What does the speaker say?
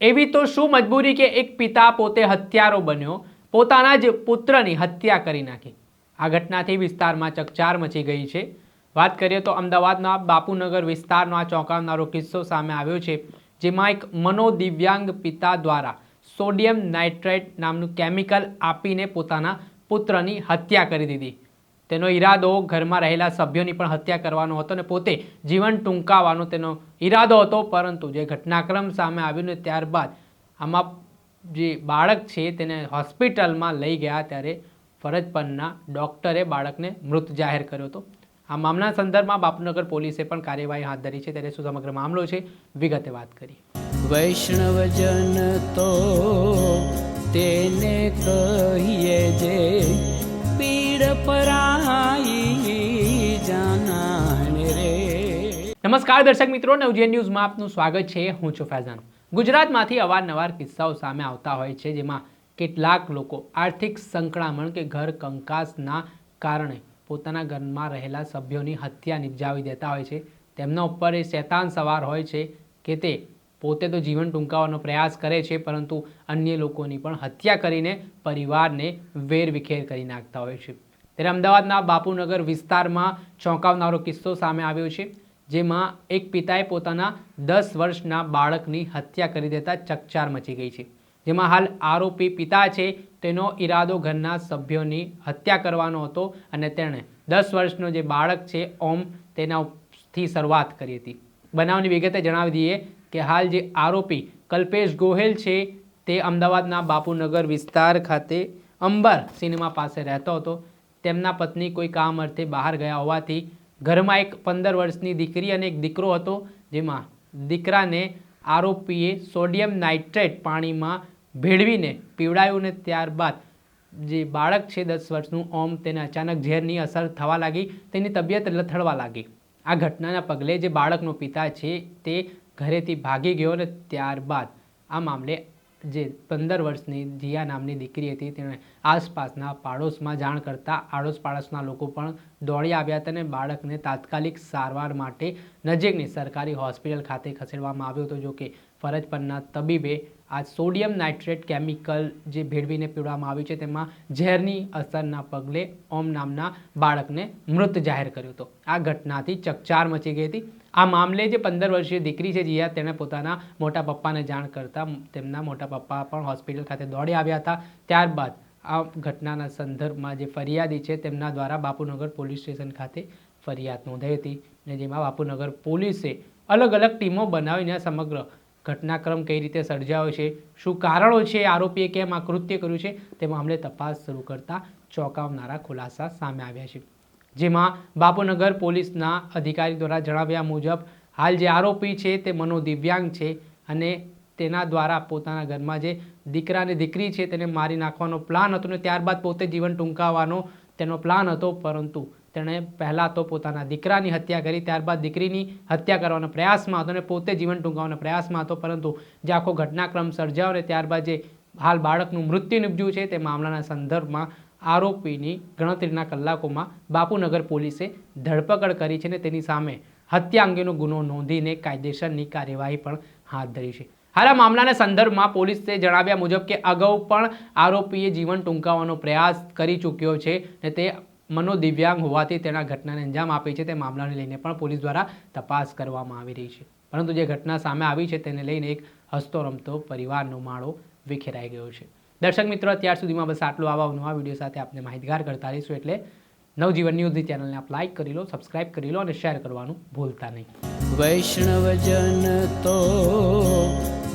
એવી તો શું મજબૂરી કે એક પિતા પોતે હત્યારો બન્યો, પોતાના જ પુત્રની હત્યા કરી નાખી. આ ઘટનાથી વિસ્તારમાં ચકચાર મચી ગઈ છે. વાત કરીએ તો અમદાવાદના બાપુનગર વિસ્તારનો આ ચોંકાવનારો કિસ્સો સામે આવ્યો છે, જેમાં એક મનોદિવ્યાંગ પિતા દ્વારા સોડિયમ નાઇટ્રેટ નામનું કેમિકલ આપીને પોતાના પુત્રની હત્યા કરી દીધી. તેનો ઈરાદો ઘરમાં રહેલા સભ્યોની પણ હત્યા કરવાનો હતો અને પોતે જીવન ટૂંકાવાનો તેનો ઈરાદો હતો. પરંતુ જે ઘટનાક્રમ સામે આવ્યો ને ત્યારબાદ આમાં જે બાળક છે તેને હોસ્પિટલમાં લઈ ગયા ત્યારે ફરજ પરના ડૉક્ટરે બાળકને મૃત જાહેર કર્યો હતો. આ મામલા સંદર્ભમાં બાપનગર પોલીસે પણ કાર્યવાહી હાથ ધરી છે. ત્યારે શું સમગ્ર મામલો છે વિગતે વાત કરી વૈષ્ણવજન તો તેને કહીએ જે પીડ પરાઈ નમસ્કાર દર્શક મિત્રો, નવજીવન ન્યૂઝમાં આપનું સ્વાગત છે. હું છું ફૈઝાન. ગુજરાતમાંથી અવારનવાર કિસ્સાઓ સામે આવતા હોય છે, જેમાં કેટલાક લોકો આર્થિક સંકળામણ કે ઘર કંકાસના કારણે પોતાના ઘરમાં રહેલા સભ્યોની હત્યા નિપજાવી દેતા હોય છે. તેમના ઉપર એ શેતાન સવાર હોય છે કે તે પોતે તો જીવન ટૂંકાવવાનો પ્રયાસ કરે છે, પરંતુ અન્ય લોકોની પણ હત્યા કરીને પરિવારને વેરવિખેર કરી નાખતા હોય છે. ત્યારે અમદાવાદના બાપુનગર વિસ્તારમાં ચોંકાવનારો કિસ્સો સામે આવ્યો છે. જેમાં એક પિતાએ પોતાના દસ વર્ષના બાળકની હત્યા કરી દેતા ચકચાર મચી ગઈ છે. જેમાં હાલ આરોપી પિતા છે, તેનો ઈરાદો ઘરના સભ્યોની હત્યા કરવાનો હતો અને તેણે દસ વર્ષનો જે બાળક છે, ઓમ તેનાથી શરૂઆત કરી હતી. બનાવની વિગતે જણાવી દઈએ કે હાલ જે આરોપી કલ્પેશ ગોહેલ છે, તે અમદાવાદના બાપુનગર વિસ્તાર ખાતે અંબર સિનેમા પાસે રહેતો હતો. તેમના પત્ની કોઈ કામ અર્થે બહાર ગયા હોવાથી ઘરમાં એક પંદર વર્ષની દીકરી અને એક દીકરો હતો, જેમાં દીકરાને આરોપીએ સોડિયમ નાઇટ્રેટ પાણીમાં ભેળવીને પીવડાયું ને ત્યારબાદ જે બાળક છે દસ વર્ષનું, ઓમ તેને અચાનક ઝેરની અસર થવા લાગી, તેની તબિયત લથડવા લાગી. આ ઘટનાના પગલે જે બાળકનો પિતા છે તે ઘરેથી ભાગી ગયો અને ત્યારબાદ આ મામલે જે પંદર વર્ષની જીયા નામની દીકરી હતી, તેણે આસપાસના પાડોશમાં જાણ કરતાં આડોશ પાડોશના લોકો પણ દોડી આવ્યા હતા અને બાળકને તાત્કાલિક સારવાર માટે નજીકની સરકારી હોસ્પિટલ ખાતે ખસેડવામાં આવ્યો હતો, જો કે ફરજ પરના તબીબે આ સોડિયમ નાઇટ્રેટ કેમિકલ જે ભેળવીને પીવડાવવામાં આવ્યું છે, તેમાં ઝેરની અસરના પગલે ઓમ નામના બાળકને મૃત જાહેર કર્યો હતો. આ ઘટનાથી ચકચાર મચી ગઈ હતી. આ મામલે જે પંદર વર્ષીય દીકરી છે, જીયા, તેણે પોતાના મોટા પપ્પાને જાણ કરતા તેમના મોટા પપ્પા પણ હોસ્પિટલ ખાતે દોડી આવ્યા હતા. ત્યારબાદ આ ઘટનાના સંદર્ભમાં જે ફરિયાદી છે તેમના દ્વારા બાપુનગર પોલીસ સ્ટેશન ખાતે ફરિયાદ નોંધાઈ હતી અને જેમાં બાપુનગર પોલીસે અલગ અલગ ટીમો બનાવીને સમગ્ર ઘટનાક્રમ કઈ રીતે સર્જાયો છે, શું કારણો છે આરોપીએ કેમ આ કૃત્ય કર્યું છે તેમાં અમને તપાસ શરૂ કરતા ચોંકાવનારા ખુલાસા સામે આવ્યા છે. જેમાં બાપુનગર પોલીસના અધિકારી દ્વારા જણાવ્યા મુજબ, હાલ જે આરોપી છે તે મનોદિવ્યાંગ છે અને તેના દ્વારા પોતાના ઘરમાં જે દીકરા અને દીકરી છે તેને મારી નાખવાનો પ્લાન હતો ને ત્યારબાદ પોતે જીવન ટૂંકાવવાનો તેનો પ્લાન હતો. પરંતુ તેણે પહેલાં તો પોતાના દીકરાની હત્યા કરી, ત્યારબાદ દીકરીની હત્યા કરવાનો પ્રયાસમાં હતો અને પોતે જીવન ટૂંકાવવાનો પ્રયાસમાં હતો. પરંતુ જે આખો ઘટનાક્રમ સર્જાયો અને ત્યારબાદ જે હાલ બાળકનું મૃત્યુ નિપજ્યું છે તે મામલાના સંદર્ભમાં આરોપીની ગણતરીના કલાકોમાં બાપુનગર પોલીસે ધરપકડ કરી છે અને તેની સામે હત્યા અંગેનો ગુનો નોંધીને કાયદેસરની કાર્યવાહી પણ હાથ ધરી છે. હાલ આ મામલાના સંદર્ભમાં પોલીસે જણાવ્યા મુજબ કે અગાઉ પણ આરોપીએ જીવન ટૂંકાવવાનો પ્રયાસ કરી ચૂક્યો છે ને તે મનોદિવ્યાંગ હોવાથી તેના ઘટનાને અંજામ આપી છે. તે મામલાને લઈને પણ પોલીસ દ્વારા તપાસ કરવામાં આવી રહી છે. પરંતુ જે ઘટના સામે આવી છે તેને લઈને એક હસતો રમતો પરિવારનો માળો વિખેરાઈ ગયો છે. દર્શક મિત્રો, અત્યાર સુધીમાં બસ આટલું. આવા નવા વીડિયો સાથે આપને માહિતગાર કરતા રહીશું એટલે નવજીવન ન્યૂઝની ચેનલને આપ લાઇક કરી લો સબસ્ક્રાઇબ કરી લો અને શેર કરવાનું ભૂલતા નહીં. વૈષ્ણવજન તો